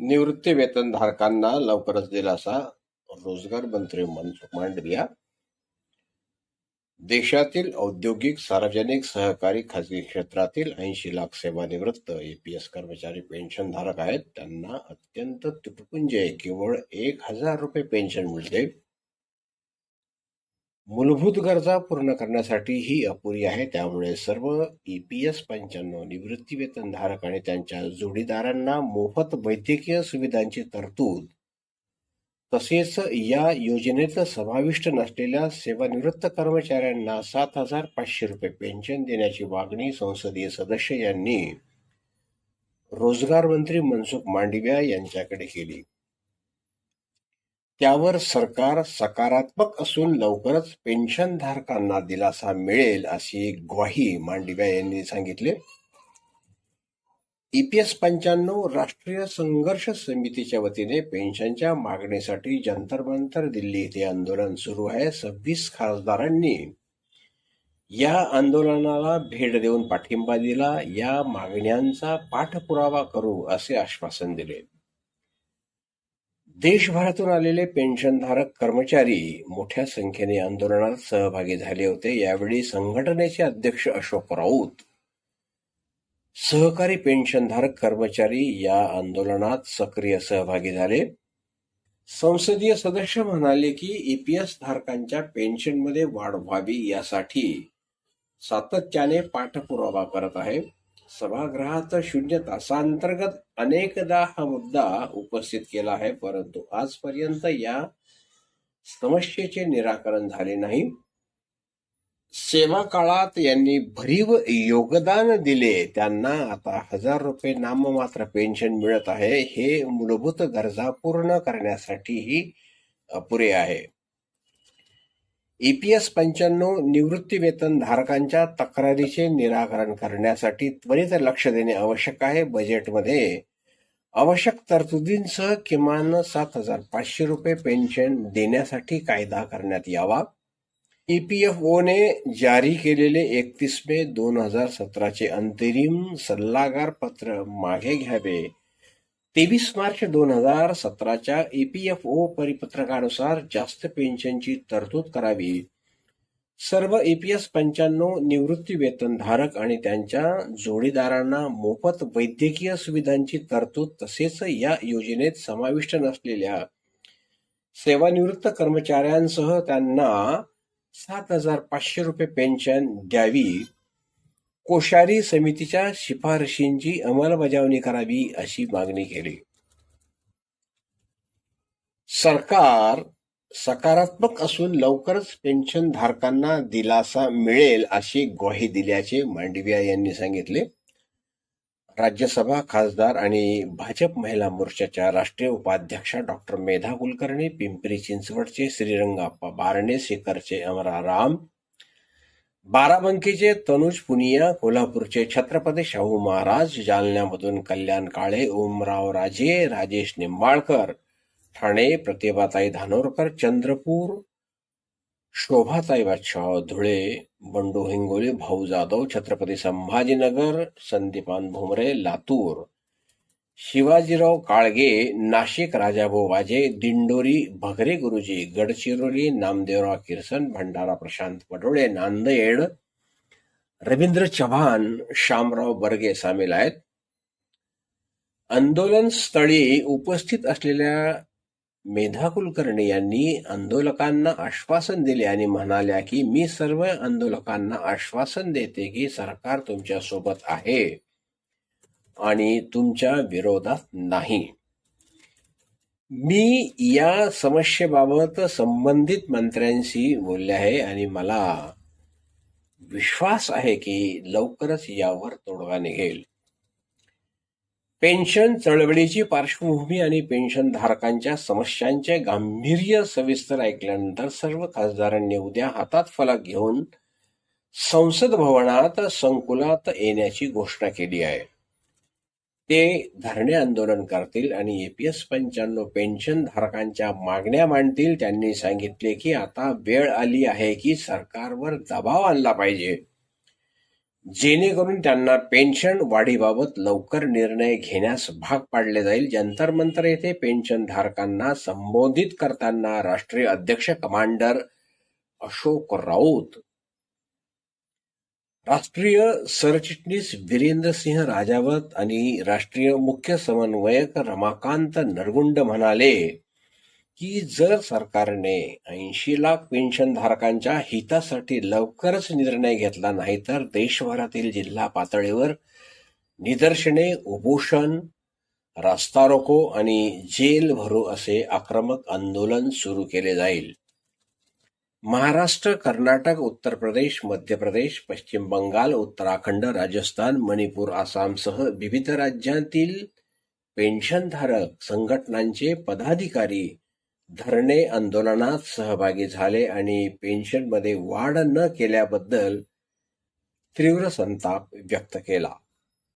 निवृत्ती वेतनधारकांना लवकरच दिलासा. रोजगार मंत्री मनसुख मांडविया. देशातील औद्योगिक सार्वजनिक सहकारी खाजगी क्षेत्रातील ऐंशी लाख सेवानिवृत्त एपीएस कर्मचारी पेन्शनधारक आहेत. त्यांना अत्यंत तुटपुंजे केवळ एक हजार रुपये पेन्शन मिळते. मूलभूत गरजा पूर्ण करण्यासाठी ही अपुरी आहे. त्यामुळे सर्व ई पी एस पंच्याण्णव निवृत्तीवेतनधारक आणि त्यांच्या जोडीदारांना मोफत वैद्यकीय सुविधांची तरतूद तसेच या योजनेत समाविष्ट नसलेल्या सेवानिवृत्त कर्मचाऱ्यांना सात हजार पाचशे रुपये पेन्शन देण्याची मागणी संसदीय सदस्य यांनी रोजगार मंत्री मनसुख मांडविया यांच्याकडे केली. त्यावर सरकार सकारात्मक असून लवकरच पेन्शनधारकांना दिलासा मिळेल अशी ग्वाही मांडिव्या यांनी सांगितले. ईपीएस पंच्याण्णव राष्ट्रीय संघर्ष समितीच्या वतीने पेन्शनच्या मागणीसाठी जंतरमंतर दिल्ली येथे आंदोलन सुरू आहे सव्वीस खासदारांनी. या आंदोलनाला भेट देऊन पाठिंबा दिला या मागण्यांचा पाठपुरावा करू असे आश्वासन दिले. देशभरातून आलेले पेन्शनधारक कर्मचारी मोठ्या संख्येने आंदोलनात सहभागी झाले होते. यावेळी संघटनेचे अध्यक्ष अशोक राऊत सहकारी पेन्शनधारक कर्मचारी या आंदोलनात सक्रिय सहभागी झाले. संसदीय सदस्य म्हणाले की ईपीएस धारकांच्या पेन्शनमध्ये वाढ व्हावी यासाठी सातत्याने पाठपुरावा करत आहे. सभागृहात शून्य तासांतर्गत अनेकदा हा मुद्दा उपस्थित केला आहे परंतु आजपर्यंत या समस्येचे निराकरण झाले नाही. सेवा काळात यांनी भरीव योगदान दिले. त्यांना आता हजार रुपये नाममात्र पेन्शन मिळत आहे. हे मूलभूत गरजा पूर्ण करण्यासाठीही अपुरे आहे. ईपीएस पंच्याण्णव निवृत्ती वेतन धारकांच्या तक्रारीचे निराकरण करण्यासाठी त्वरित लक्ष देणे आवश्यक आहे बजेटमध्ये. आवश्यक तरतुदींसह किमान सात हजार पाचशे रुपये पेन्शन देण्यासाठी कायदा करण्यात यावा. ईपीएफओने जारी केलेले एकतीस मे दोन हजार सतराचे अंतरिम सल्लागार पत्र मागे घ्यावे. तेवीस मार्च दोन हजार सतराच्या ईपीएफओ परिपत्रकानुसार जास्त पेन्शनची तरतूद करावी. सर्व ईपीएस पंच्याण्णव निवृत्ती वेतनधारक आणि त्यांच्या जोडीदारांना मोफत वैद्यकीय सुविधांची तरतूद तसेच या योजनेत समाविष्ट नसलेल्या सेवानिवृत्त कर्मचाऱ्यांसह त्यांना सात हजार पाचशे रुपये पेन्शन द्यावी. कोश्यारी समितीच्या शिफारशींची अंमलबजावणी करावी अशी मागणी केली. सरकार सकारात्मक असून लवकरच पेन्शन धारकांना दिलासा मिळेल अशी ग्वाही दिल्याचे मांडविया यांनी सांगितले. राज्यसभा खासदार आणि भाजप महिला मोर्चाच्या राष्ट्रीय उपाध्यक्षा डॉक्टर मेधा कुलकर्णी पिंपरी चिंचवडचे श्रीरंगाप्पा बारणे शेखरचे अमरा राम बाराबंकीचे तनुज पुनिया कोल्हापूरचे छत्रपती शाहू महाराज जालन्यामधून कल्याण काळे ओमराव राजे राजेश निंबाळकर ठाणे प्रतिभाताई धानोरकर चंद्रपूर शोभाताई बादशाह धुळे बंडू हिंगोली भाऊ जाधव छत्रपती संभाजीनगर संदीपान भुमरे लातूर. शिवाजीराव काळगे नाशिक राजाभाऊबाजे दिंडोरी भगरे गुरुजी गडचिरोली नामदेवराव किरसन भंडारा प्रशांत पडोळे नांदेड रवींद्र चव्हाण श्यामराव बर्गे सामील आहेत. आंदोलन स्थळी उपस्थित असलेल्या मेधा कुलकर्णी यांनी आंदोलकांना आश्वासन दिले आणि म्हणाल्या की मी सर्व आंदोलकांना आश्वासन देते की सरकार तुमच्यासोबत आहे. आणि तुमच्या विरोधात नाही. मी या समस्येबाबत संबंधित मंत्र्यांशी बोलले आहे आणि मला विश्वास आहे की लवकरच यावर तोडगा निघेल. पेन्शन चळवळीची पार्श्वभूमी आणि पेन्शन धारकांच्या समस्यांचे गांभीर्य सविस्तर ऐकल्यानंतर सर्व खासदारांनी उद्या हातात फलक घेऊन संसद भवनात संकुलात येण्याची घोषणा केली आहे. ते धरणे आंदोलन करतील आणि एपीएस पंच्याण्णव पेन्शन धारकांच्या मागण्या मांडतील. त्यांनी सांगितले की आता वेळ आली आहे की सरकारवर दबाव आणला पाहिजे. जेणेकरून त्यांना पेन्शन वाढीबाबत लवकर निर्णय घेण्यास भाग पाडले जाईल. जंतर मंतर येथे पेन्शन धारकांना संबोधित करताना राष्ट्रीय अध्यक्ष कमांडर अशोक राऊत राष्ट्रीय सरचिटणीस वीरेंद्र सिंह राजावत आणि राष्ट्रीय मुख्य समन्वयक रमाकांत नरगुंड म्हणाले की जर सरकारने ऐंशी लाख पेन्शनधारकांच्या हितासाठी लवकरच निर्णय घेतला नाही तर देशभरातील जिल्हा पातळीवर निदर्शने उपोषण रास्ता रोको आणि जेल भरो असे आक्रमक आंदोलन सुरू केले जाईल. महाराष्ट्र कर्नाटक उत्तर प्रदेश मध्य प्रदेश पश्चिम बंगाल उत्तराखंड राजस्थान मणिपूर आसामसह विविध राज्यांतील पेन्शनधारक संघटनांचे पदाधिकारी धरणे आंदोलनात सहभागी झाले आणि पेन्शनमध्ये वाढ न केल्याबद्दल तीव्र संताप व्यक्त केला.